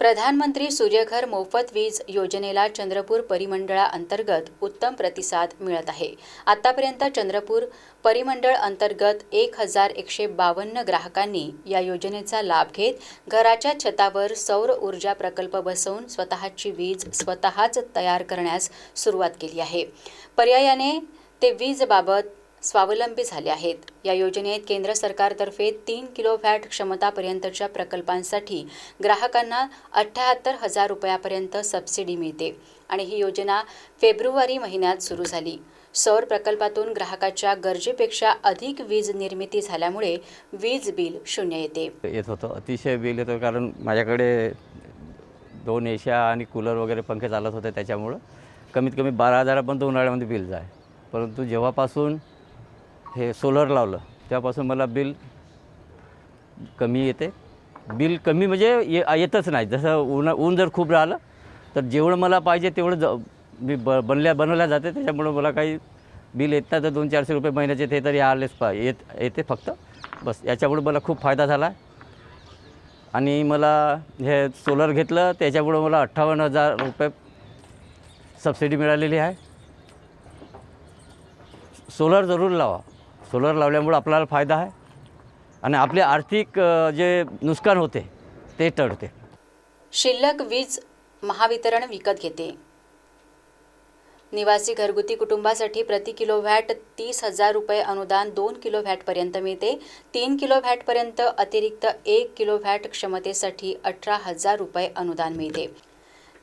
प्रधानमंत्री सूर्यघर मोफत वीज योजनेला चंद्रपूर परिमंडळाअंतर्गत उत्तम प्रतिसाद मिळत आहे. आतापर्यंत चंद्रपूर परिमंडळ अंतर्गत एक हजार एकशे बावन्न ग्राहकांनी या योजनेचा लाभ घेत घराच्या छतावर सौर ऊर्जा प्रकल्प बसवून स्वतःची वीज स्वतःच तयार करण्यास सुरुवात केली आहे. पर्यायाने ते वीजबाबत स्वावलंबी झाले आहेत. या योजनेत केंद्र सरकारतर्फे तीन किलो व्हॅट क्षमतापर्यंतच्या प्रकल्पांसाठी ग्राहकांना अठ्ठ्याहत्तर हजार रुपयापर्यंत सबसिडी मिळते आणि ही योजना फेब्रुवारी महिन्यात सुरू झाली. सौर प्रकल्पातून ग्राहकाच्या गरजेपेक्षा अधिक वीज निर्मिती झाल्यामुळे वीज बिल शून्य येते. येत होतं. अतिशय बिल येतं कारण माझ्याकडे दोन एशिया आणि कूलर वगैरे पंखे चालत होते त्याच्यामुळं कमीत कमी बारा हजारापर्यंत उन्हाळ्यामध्ये बिल जाय. परंतु जेव्हापासून हे सोलर लावलं. त्यापासून मला बिल कमी येते. बिल कमी म्हणजे ये येतच नाही. जसं ऊन ऊन जर खूप राहिलं तर जेवढं मला पाहिजे तेवढं ज मी ब बनल्या बनवल्या जाते. त्याच्यामुळं मला काही बिल येत नाही तर दोन चारशे रुपये महिन्याचे ते तरी आलेच पा येत येते फक्त. बस याच्यामुळे मला खूप फायदा झाला. आणि मला हे सोलर घेतलं त्याच्यामुळं मला अठ्ठावन्न हजार रुपये सबसिडी मिळालेली आहे. सोलर जरूर लावा. सोलर लावल्यामुळं आपल्याला फायदा आहे आणि आपले आर्थिक जे नुकसान होते ते टळते. शिल्लक वीज महावितरण विकत घेते. निवासी घरगुती कुटुंबासाठी प्रति किलो व्हॅट तीस हजार रुपये अनुदान दोन किलो व्हॅटपर्यंत मिळते. तीन किलो व्हॅटपर्यंत अतिरिक्त एक किलो व्हॅट क्षमतेसाठी अठरा हजार रुपये अनुदान मिळते.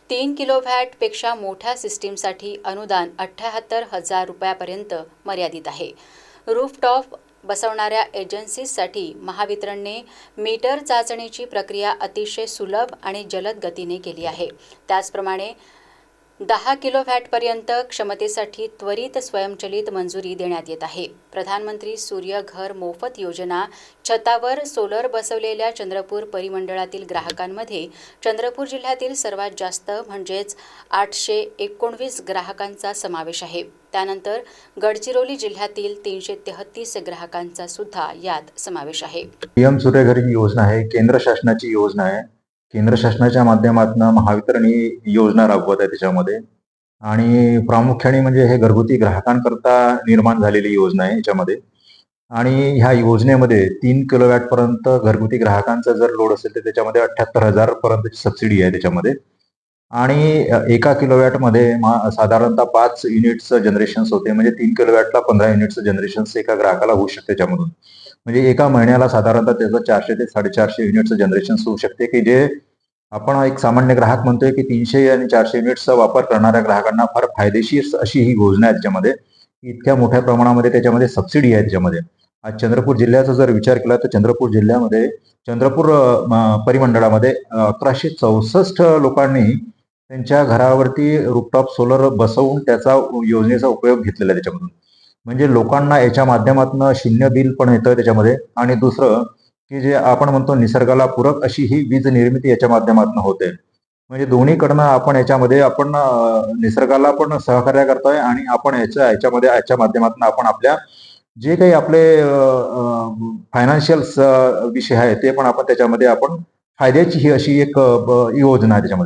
तीन किलो व्हॅटपेक्षा मोठ्या सिस्टीमसाठी अनुदान अठ्ठ्याहत्तर हजार रुपयापर्यंत मर्यादित आहे. रूफटॉप बसवणाऱ्या एजन्सीजसाठी महावितरणने मीटर चाचणीची प्रक्रिया अतिशय सुलभ आणि जलद गतीने केली आहे. त्याचप्रमाणे दहा किलो व्हॅटपर्यंत क्षमतेसाठी त्वरित स्वयंचलित मंजुरी देण्यात येत आहे. प्रधानमंत्री सूर्य घर मोफत योजना छतावर सोलर बसवलेल्या चंद्रपूर परिमंडळातील ग्राहकांमध्ये चंद्रपूर जिल्ह्यातील सर्वात जास्त म्हणजेच आठशे एकोणवीस ग्राहकांचा समावेश आहे. त्यानंतर गडचिरोली जिल्ह्यातील तीनशे तेहतीस ग्राहकांचा सुद्धा यात समावेश आहे. पीएम सूर्यघर ही योजना आहे केंद्र शासनाची योजना आहे. केंद्र शासनाच्या माध्यमातून महावितरण ही योजना राबवत आहे त्याच्यामध्ये. आणि प्रामुख्याने म्हणजे हे घरगुती ग्राहकांकरता निर्माण झालेली योजना आहे याच्यामध्ये. आणि ह्या योजनेमध्ये तीन किलोवॅट पर्यंत घरगुती ग्राहकांचा जर लोड असेल तर त्याच्यामध्ये अठ्याहत्तर हजार पर्यंतची सबसिडी आहे त्याच्यामध्ये. आणि एका किलोवॅटमध्ये साधारणतः पाच युनिट्स जनरेशन्स होते. म्हणजे तीन किलोवॅटला पंधरा युनिट्स जनरेशन्स एका ग्राहकाला होऊ शकते त्याच्यामधून. म्हणजे एका महिन्याला साधारणतः त्याचं चारशे ते साडेचारशे युनिट्स जनरेशन होऊ शकते की जे आपण एक सामान्य ग्राहक म्हणतोय की तीनशे आणि चारशे युनिट्सचा वापर करणाऱ्या ग्राहकांना फार फायदेशीर अशी ही योजना आहे त्याच्यामध्ये. इतक्या मोठ्या प्रमाणामध्ये त्याच्यामध्ये सबसिडी आहे त्याच्यामध्ये. आज चंद्रपूर जिल्ह्याचा जर विचार केला तर चंद्रपूर जिल्ह्यामध्ये चंद्रपूर परिमंडळामध्ये अकराशे चौसष्ट लोकांनी त्यांच्या घरावरती रूपटॉप सोलर बसवून त्याचा योजनेचा उपयोग घेतलेला आहे त्याच्यामधून. म्हणजे लोकांना याच्या माध्यमातून शून्य बिल पण येतं त्याच्यामध्ये. आणि दुसरं की जे आपण म्हणतो निसर्गाला पूरक अशी ही वीज निर्मिती याच्या माध्यमातून होते. म्हणजे दोन्हीकडनं आपण याच्यामध्ये आपण निसर्गाला पण सहकार्य करतोय आणि आपण याच्या याच्यामध्ये याच्या माध्यमातून आपण आपल्या जे काही आपले फायनान्शियल विषय आहे ते पण आपण त्याच्यामध्ये आपण फायद्याची ही अशी एक योजना आहे त्याच्यामध्ये.